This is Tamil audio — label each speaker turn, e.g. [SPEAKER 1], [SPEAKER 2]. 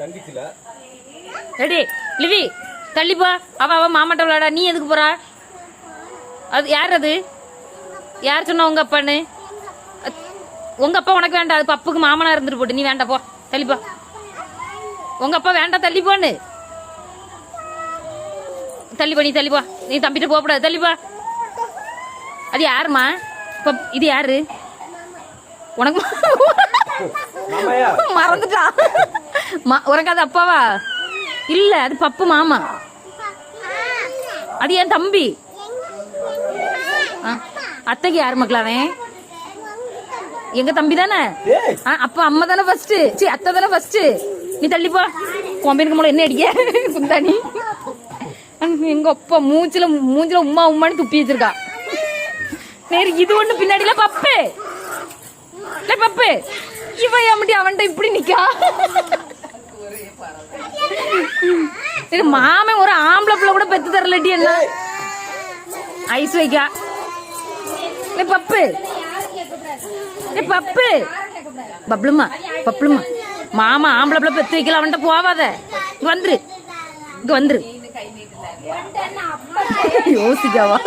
[SPEAKER 1] தங்கச்சில.
[SPEAKER 2] ரெடி லிவி தள்ளிப்பா அவ அவ மாமாட்ட விளையாடா. நீ எதுக்கு போறா? அது யார் அது? யார் சொன்னா உங்க அப்பான்னு? உங்க அப்பா உனக்கு வேண்டாம். அது பப்புக்கு மாமனா இருந்துட்டு போட்டு. நீ வேண்டாம் போ. தள்ளிப்பா உங்க அப்பா வேண்டாம் தள்ளிப்போன்னு தள்ளிப்பா நீ தள்ளிப்பா நீ தம்பிட்டு போகக்கூடாது. தள்ளிப்பா அது யாருமா பப் இது யாரு? உனக்கு
[SPEAKER 1] மாமாயா?
[SPEAKER 2] மறந்துட்டா. ம- உனக்கு அது அப்பாவா? இல்ல அது பப்பு மாமா. அது என் தம்பி. அத்தைக்கு யார் மக்கள் அவன் எங்க தம்பி தானே? அப்ப அம்மா தானே ஃபர்ஸ்ட் சி அத்தை தானே ஃபர்ஸ்ட் நீ தள்ளிப்போ கொம்பனுக்கு மூலம் என்ன அடிக்க? குந்தாணி எங்க அப்பா மூச்சுல மூஞ்சில உம்மா உம்மான்னு துப்பி வச்சிருக்கா. நேரு இது ஒண்ணு பின்னாடில பப்பு? பப்பு? இவ ஏமாட்டி அவன்கிட்ட இப்படி நிக்கா? இது மாமன் ஒரு ஆம்பளை பிள்ளை கூட பெத்து தரலட்டி என்ன ஐஸ் வைக்கா. பப்பு. பப்பு. பப்ளுமா பப்ளுமா. மாமா ஆம்பளை பிள்ளை பெத்து வைக்கல அவன்கிட்ட போவாத. இங்க வந்துரு. இங்க வந்துரு. யோசிக்காவா?